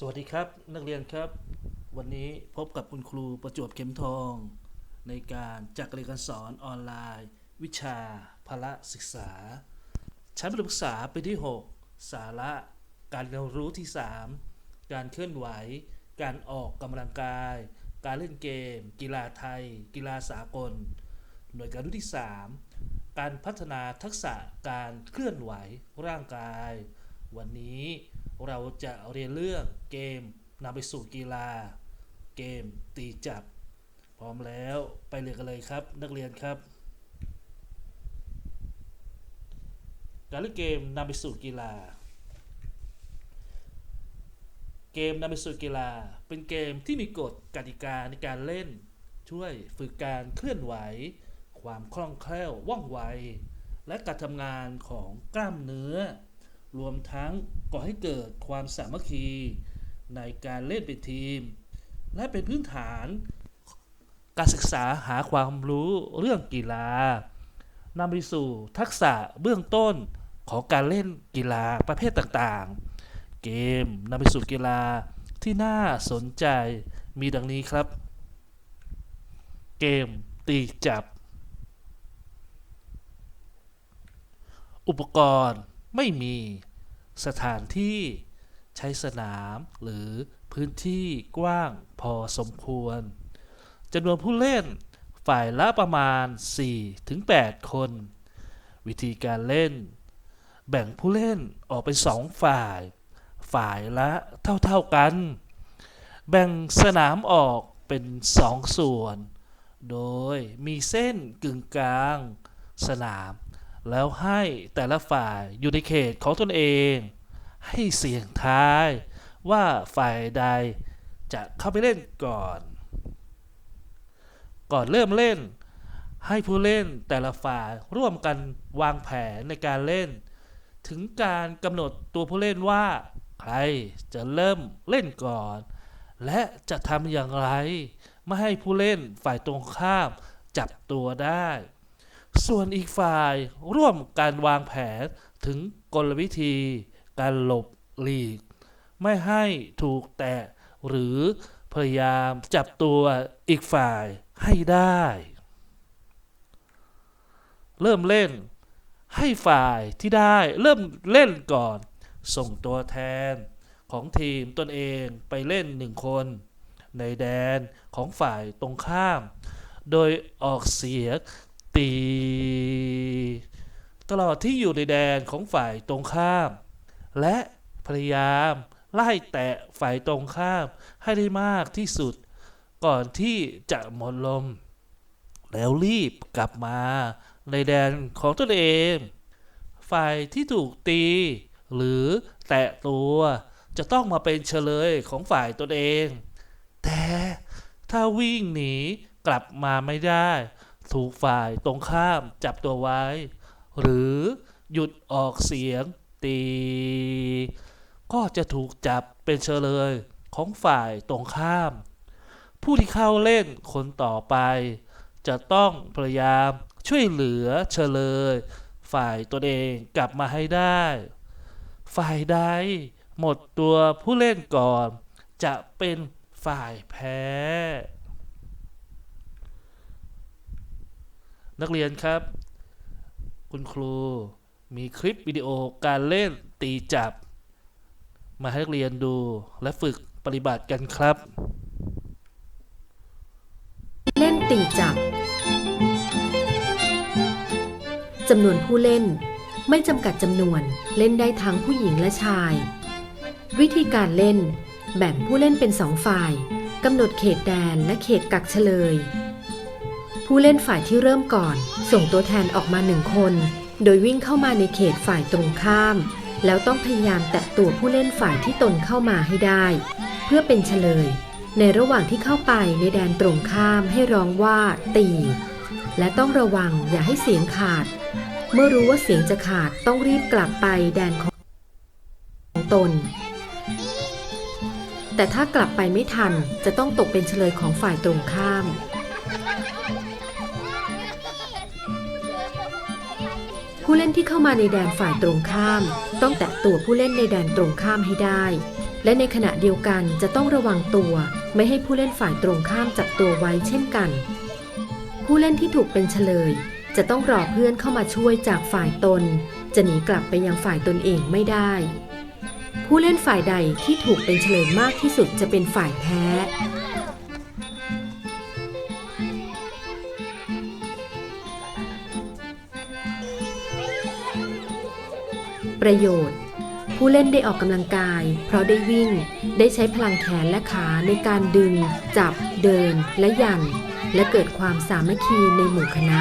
สวัสดีครับนักเรียนครับ วันนี้พบกับคุณครูประจวบเข็มทอง ในการจัดการเรียนการสอนออนไลน์ วิชาพละศึกษา ชั้นประถมศึกษาปีที่ 6 สาระ การเรียนรู้ที่ 3 การเคลื่อนไหว การออกกำลังกาย การเล่นเกม กีฬาไทย กีฬาสากล หน่วยการรู้ที่ 3 การพัฒนาทักษะการเคลื่อนไหวร่างกาย วันนี้ เราจะเรียนเรื่องเกมนำไปสู่กีฬา เกมตีจับ พร้อมแล้วไปเรียนกันเลยครับ นักเรียนครับ การเล่นเกมนำไปสู่กีฬา เกมนำไปสู่กีฬา เป็นเกมที่มีกฎกติกาในการเล่น ช่วยฝึกการเคลื่อนไหว ความคล่องแคล่วว่องไว และการทำงานของกล้ามเนื้อ รวมทั้งก่อให้เกิดความสามัคคีในการเล่นเป็นทีม และเป็นพื้นฐานการศึกษาหาความรู้เรื่องกีฬานำไปสู่ทักษะเบื้องต้นของการเล่นกีฬาประเภทต่างๆ เกมนำไปสู่กีฬาที่น่าสนใจมีดังนี้ครับ เกมตีจับ อุปกรณ์ไม่มี สถานที่ใช้สนามหรือพื้นที่กว้างพอสมควรจำนวนผู้เล่นฝ่ายละประมาณ 4-8 คน วิธีการเล่น แบ่งผู้เล่นออกเป็นสองฝ่าย ฝ่ายละเท่าๆกัน แบ่งสนามออกเป็นสองส่วน โดยมีเส้นกึ่งกลางสนาม แล้วให้แต่ละฝ่ายอยู่ในเขตของตนเอง ให้เสี่ยงทายว่าฝ่ายใดจะเข้าไปเล่นก่อน ก่อนเริ่มเล่น ให้ผู้เล่นแต่ละฝ่ายร่วมกันวางแผนในการเล่น ถึงการกำหนดตัวผู้เล่นว่า ใครจะเริ่มเล่นก่อน และจะทำอย่างไร ไม่ให้ผู้เล่นฝ่ายตรงข้ามจับตัวได้ ส่วนอีกฝ่ายร่วมการวางแผนถึงกลวิธี การหลบหลีก ไม่ให้ถูกแตะหรือพยายามจับตัวอีกฝ่ายให้ได้ เริ่มเล่นให้ฝ่ายที่ได้เริ่มเล่นก่อน ส่งตัวแทนของทีมตนเองไปเล่นหนึ่งคน ในแดนของฝ่ายตรงข้าม โดยออกเสียง ตี ตลอดที่อยู่ในแดนของฝ่ายตรงข้าม และพยายามไล่แตะฝ่ายตรงข้ามให้ได้มากที่สุด ก่อนที่จะหมดลม แล้วรีบกลับมาในแดนของตนเอง ฝ่ายที่ถูกตี หรือแตะตัวจะต้องมาเป็นเฉลยของฝ่ายตนเอง แต่ถ้าวิ่งหนีกลับมาไม่ได้ ถูกฝ่ายตรงข้ามจับตัวไว้ หรือหยุดออกเสียงตี ก็จะถูกจับเป็นเฉลยของฝ่ายตรงข้าม ผู้ที่เข้าเล่นคนต่อไป จะต้องพยายามช่วยเหลือเฉลย ฝ่ายตนเองกลับมาให้ได้ ฝ่ายใดหมดตัวผู้เล่นก่อน จะเป็นฝ่ายแพ้ นักเรียนครับ คุณครูมีคลิปวิดีโอการเล่นตีจับ มาให้นักเรียนดูและฝึกปฏิบัติกันครับ เล่นตีจับจำนวนผู้เล่นไม่จำกัดจำนวนเล่นได้ทั้งผู้หญิงและชาย วิธีการเล่นแบ่งผู้เล่นเป็นสองฝ่ายกำหนดเขตแดนและเขตกักเฉลย ผู้เล่นฝ่ายที่เริ่มก่อน ส่งตัวแทนออกมาหนึ่งคน โดยวิ่งเข้ามาในเขตฝ่ายตรงข้าม แล้วต้องพยายามแตะตัวผู้เล่นฝ่ายที่ตนเข้ามาให้ได้ เพื่อเป็นเฉลย ในระหว่างที่เข้าไปในแดนตรงข้ามให้ร้องว่าตี และต้องระวังอย่าให้เสียงขาด เมื่อรู้ว่าเสียงจะขาดต้องรีบกลับไปแดนของตน แต่ถ้ากลับไปไม่ทันจะต้องตกเป็นเฉลยของฝ่ายตรงข้าม ผู้เล่นที่เข้ามาในแดนฝ่ายตรงข้าม ต้องแตะตัวผู้เล่นในแดนตรงข้ามให้ได้ และในขณะเดียวกันจะต้องระวังตัว ไม่ให้ผู้เล่นฝ่ายตรงข้ามจับตัวไว้เช่นกัน ผู้เล่นที่ถูกเป็นเฉลย จะต้องรอเพื่อนเข้ามาช่วยจากฝ่ายตน จะหนีกลับไปยังฝ่ายตนเองไม่ได้ ผู้เล่นฝ่ายใดที่ถูกเป็นเฉลยมากที่สุดจะเป็นฝ่ายแพ้ ประโยชน์ ผู้เล่นได้ออกกำลังกาย เพราะได้วิ่ง ได้ใช้พลังแขนและขาในการดึง จับ เดิน และยัน และเกิดความสามัคคีในหมู่คณะ